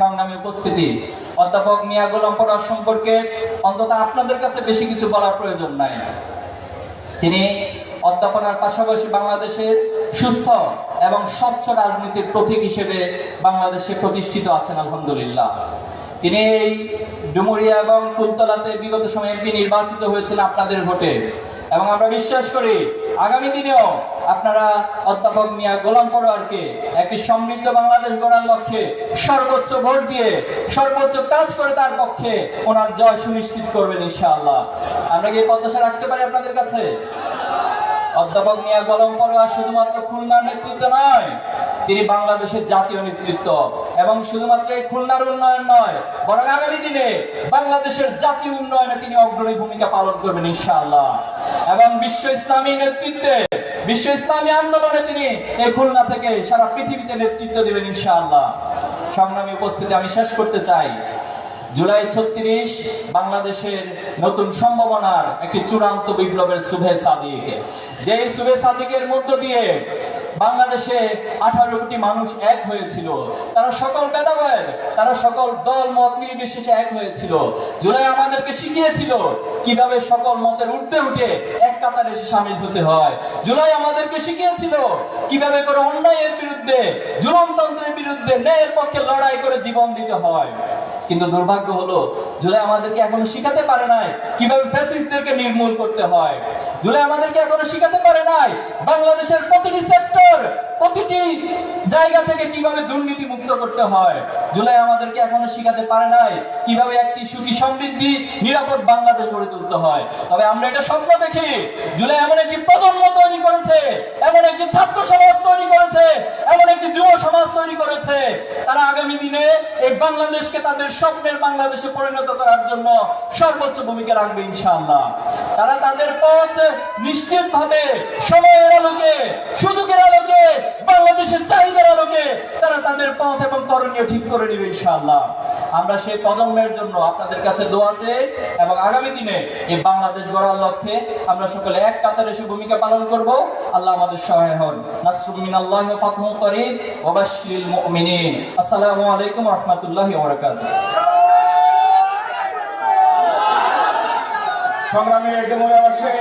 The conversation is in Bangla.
সংগ্রামী উপস্থিতি। অধ্যাপক মিয়া গোলাম পড়ার সম্পর্কে অন্তত আপনাদের কাছে বেশি কিছু বলার প্রয়োজন নাই। তিনি অধ্যাপনার পাশাপাশি বাংলাদেশের সুস্থ এবং স্বচ্ছ রাজনীতির প্রতীক হিসেবে বাংলাদেশে প্রতিষ্ঠিত আছেন, আলহামদুলিল্লাহ। তিনি এই ডুমুরিয়া এবং ফুলতলাতে বিগত সময়ে এমপি নির্বাচিত হয়েছিলেন আপনাদের ভোটে। এবং আমরা বিশ্বাস করি আগামী দিনেও আপনারা অধ্যাপক মিয়া গোলাম পরোয়ারকে একটি সমৃদ্ধ বাংলাদেশ গড়ার লক্ষ্যে সর্বোচ্চ ভোট দিয়ে সর্বোচ্চ কাজ করে তার পক্ষে ওনার জয় সুনিশ্চিত করবেন ইনশাআল্লাহ। আমরা কি প্রত্যাশা রাখতে পারি আপনাদের কাছে? অধ্যাপক মিয়া গোলাম পরোয়ার শুধুমাত্র খুলনার নেতৃত্ব নয় তিনি বাংলাদেশের জাতীয় নেতৃত্ব। এবং শুধুমাত্র এই খুলনার উন্নয়ন নয়, বরং আগামী দিনে বাংলাদেশের জাতীয় উন্নয়নে তিনি অগ্রণী ভূমিকা পালন করবেন ইনশাআল্লাহ। এবং বিশ্ব ইসলামী নেতৃত্বে, বিশ্ব ইসলামী আন্দোলনে তিনি এই খুলনা থেকে সারা পৃথিবীতে নেতৃত্ব দেবেন ইনশাআল্লাহ। সংগ্রামী উপস্থিতি আমি শেষ করতে চাই। জুলাই ছত্রিশ, বাংলাদেশের নতুন সম্ভাবনার একটি চূড়ান্ত বিপ্লবের শুভে সাদিক যে শুভে সাদিকের মধ্য দিয়ে বাংলাদেশে আঠারো কোটি মানুষ এক হয়েছিল। তারা সকল ভেদাভেদ, তারা সকল দল, মত নির্বিশেষে এক হয়েছিল। জুলাই আমাদেরকে শিখিয়েছিল কীভাবে সকল মতের উঠতে উঠে এক কাতারে এসে সামিল হতে হয়। জুলাই আমাদেরকে শিখিয়েছিল কীভাবে করে অন্যায়ের বিরুদ্ধে, জুলমতন্ত্রের বিরুদ্ধে ন্যায়ের পক্ষে লড়াই করে জীবন দিতে হয়। কিন্তু দুর্ভাগ্য হলো, জুলাই আমাদেরকে এখনও শিখাতে পারে নাই কীভাবে ফ্যাসিস্টদেরকে নির্মূল করতে হয়। জুলাই আমাদেরকে এখনও শিখাতে পারে বাংলাদেশের প্রতিটি সেক্টর প্রতিটি জায়গা থেকে কীভাবে দুর্নীতি মুক্ত করতে হয়? জুলাই আমাদেরকে এখনও শিখাতে পারে নাই কীভাবে একটি সুখী সমৃদ্ধি, নিরাপদ বাংলাদেশ গড়ে তুলতে হয়। তবে আমরা এটা স্বপ্ন দেখি, জুলাই এমন একটি প্রজন্ম তৈরি করেছে, এমন একটি ছাত্র সমাজ তৈরি করেছে, এমন একটি যুব সমাজ তৈরি করেছে তারা আগামী দিনে এই বাংলাদেশকে তাদের স্বপ্নের বাংলাদেশে পরিণত করার জন্য সর্বোচ্চ ভূমিকা রাখবে ইনশাআল্লাহ। তারা তাদের পথ নিশ্চিত ভাবে সময়ের আলোকে, সুযোগের আলোকে, বাংলাদেশের চাহিদার আলোকে তারা তাদের পথ এবং করণীয় ঠিক করে নেবে ইনশাআল্লাহ। আমরা সেই প্রজন্মের জন্য আপনাদের কাছে দোয়া চেয়ে এবং আগামী দিনে এই বাংলাদেশ গড়ার লক্ষ্যে আমরা সকলে এক কাতারে এসে ভূমিকা পালন করব। আল্লাহ আমাদের সহায় হন। নাসরুম মিনাল্লাহি ওয়া ফাতহুন করিম। ওয়া বাশশিরিল মুমিনিন। আসসালামু আলাইকুম ওয়া রাহমাতুল্লাহি ওয়া বারাকাতুহু। সংগ্রামী ডেমোরাসে